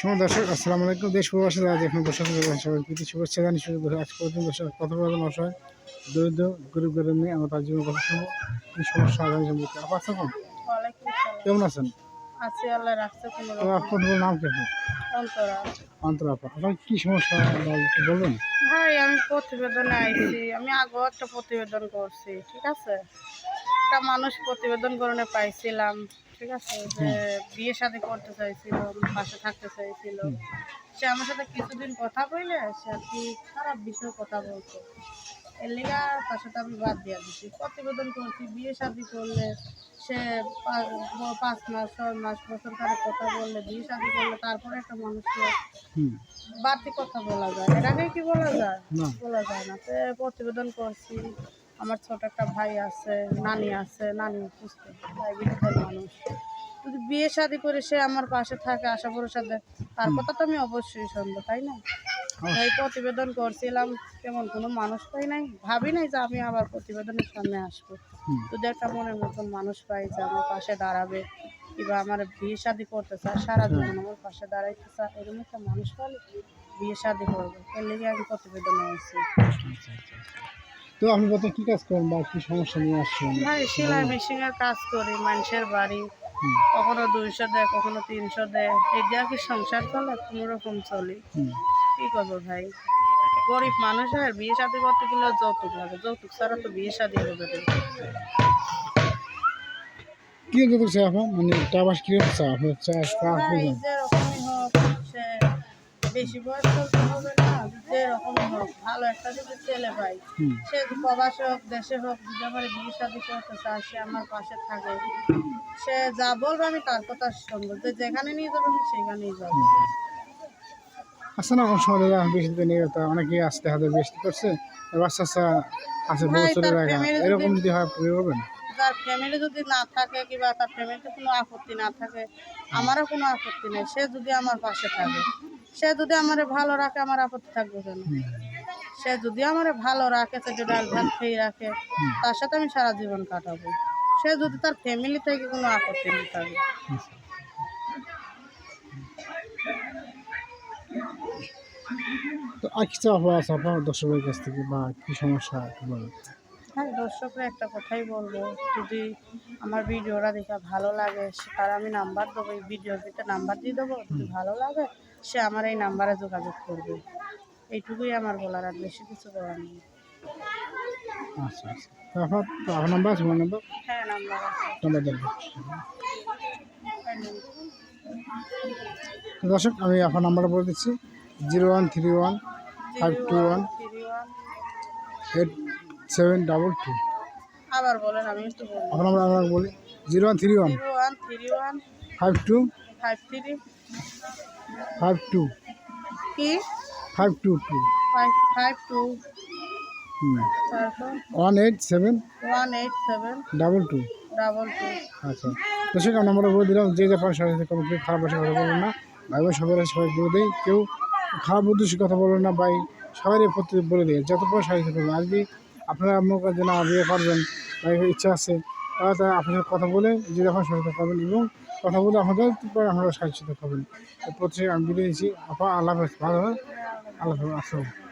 সময় দর্শক আসসালামু আলাইকুম। দেশ প্রবাসী আজ এখন বসে সবাই প্রীতি শুভেচ্ছা জানি শুরু করে। আজ পর্যন্ত কথা অসহায় দরিদ্র গরিব গরিব নিয়ে আমরা তার জীবন কথা শুনব। কি সমস্যা আগামী সম্পর্কে আপা আছেন কেমন আছেন? আপনার নাম কেমন অন্তরা। আপা। আপনার কি সমস্যা বলবেন। ভাই আমি প্রতিবেদনে আইছি। আমি আগেও একটা প্রতিবেদন করছি ঠিক আছে? একটা মানুষ প্রতিবেদন করণে পাইছিলাম। ঠিক আছে? যে বিয়ে শাদী করতে চাইছিল পাশে থাকতে চাইছিল। সে আমার সাথে কিছুদিন কথা বললে সে আর কি খারাপ বিষয়ে কথা বলতো এর লিগা তার সাথে আমি বাদ দিয়ে দিচ্ছি প্রতিবেদন করছি বিয়ে শাদী করলে সে পাঁচ মাস ছয় মাস বছর ধরে কথা বললে বিয়ে শাদী করলে তারপরে একটা মানুষকে বাড়তি কথা বলা যায়। এর আগে কি বলা যায়? বলা যায় না। তো প্রতিবেদন করছি আমার ছোট একটা ভাই আছে নানি আছে নানি অসুস্থ ডায়াবেটিসের মানুষ। যদি বিয়ে শাদি করে সে আমার পাশে থাকে আশা ভরসা দেয় তার কথা তো আমি অবশ্যই শুনব তাই না? এই প্রতিবেদন করছিলাম তেমন কোনো মানুষ পাই নাই। ভাবি নাই যে আমি আবার প্রতিবেদনের সামনে আসব। যদি একটা মনের মতন মানুষ পাই যে আমার পাশে দাঁড়াবে কিংবা আমার বিয়ে শাদি করতে চায় সারা জীবন আমার পাশে দাঁড়াইতে চায় এরকম একটা মানুষ পালে বিয়ে শাদি করব। এর লেগে আমি প্রতিবেদনে আচ্ছা। তো আপনি কত কি কাজ করেন বা কি সমস্যা নিয়ে আসছেন? ভাই সেলাই মেশিনের কাজ করি মানুষের বাড়ি। কখনো দুইশো দেয় কখনো তিনশো দেয়। এই দিয়ে কি সংসার চলে কোনো রকম চলি। কি করব ভাই? গরিব মানুষ আর বিয়ে শাদি করতে গেলে যৌতুক লাগে। যৌতুক ছাড়া তো বিয়ে শাদি হবে। কি যদি চাই আপনার? মানে টাবাস কীরকম চা আপনার চা চা বেশি বয়স করতে হবে না যেরকমই হোক ভালো একটা যদি ছেলে পাই সে প্রবাসে হোক দেশে হোক যদি আমার বিয়ে শাদি করতে চায় সে আমার পাশে থাকে। সে যা বলবে আমি তার কথা শুনব। যে যেখানে নিয়ে যাবে আমি সেখানেই যাব। সময় দেখা বেশি দিন তা অনেকে আসতে হাতে বেশি করছে। বাচ্চা চা আছে বউ চলে তার রাখা এরকম যদি- হয় করবেন যার ফ্যামিলি যদি না থাকে কিংবা তার ফ্যামিলিতে কোনো আপত্তি না থাকে আমারও কোনো আপত্তি নেই। সে যদি আমার পাশে থাকে সে যদি আমারে ভালো রাখে আমার আপত্তি থাকবে কেন? সে যদি আমারে ভালো রাখে সে যদি ডাল ভাত খেয়ে রাখে তার সাথে আমি সারা জীবন কাটাবো। সে যদি তার ফ্যামিলি থেকে কোনো আপত্তি না থাকে। তো আর আছে আপনার দর্শকের কাছ থেকে বা কি সমস্যা হ্যাঁ দর্শকরা একটা কথাই বলব যদি আমার ভিডিওটা দেখে ভালো লাগে তার আমি নাম্বার দেবো এই ভিডিওর ভিতরে নাম্বার দিয়ে দেবো যদি ভালো লাগে সে আমার এই নাম্বারে যোগাযোগ করবে। এইটুকুই আমার বলার আর বেশি কিছু বলার নেই। আচ্ছা আচ্ছা। তো আপনার তো আপনার নাম্বার আছে মোবাইল নাম্বার হ্যাঁ নাম্বার নাম্বার দেন। দর্শক আমি আপনার নাম্বারটা বলে দিচ্ছি। Zero one three one five two one eight seven double two আবার বলেন আমি একটু বলব। আপনার নাম্বার আমরা বলি। Zero one three one one three one five two five three five two কি? Five two two five five two one eight seven one eight seven double two double two আচ্ছা। দর্শক আমি নাম্বারটা বলে দিলাম যে যে সবার কোনো কেউ খারাপ ভাষা কথা বলবেন না। ভাই বোন সবাই সবাই বলে দেয় কেউ খারাপ উদ্দেশ্যে কথা বলবেন না ভাই। সবাই প্রতি বলে দেয় যত পারে সাথে বলবেন। আর যদি আপনারা আপনার কাছে না বিয়ে করবেন। বা ইচ্ছা আছে। তারা আপনার সাথে কথা বলে যে যখন সহায়তা করবেন এবং কথা বলে আপনাদের পরে আপনারা সাহায্য করবেন প্রত্যেক আমি বলে দিয়েছি, আপা, আল্লাহ ভালো আল্লাহ আসসালাম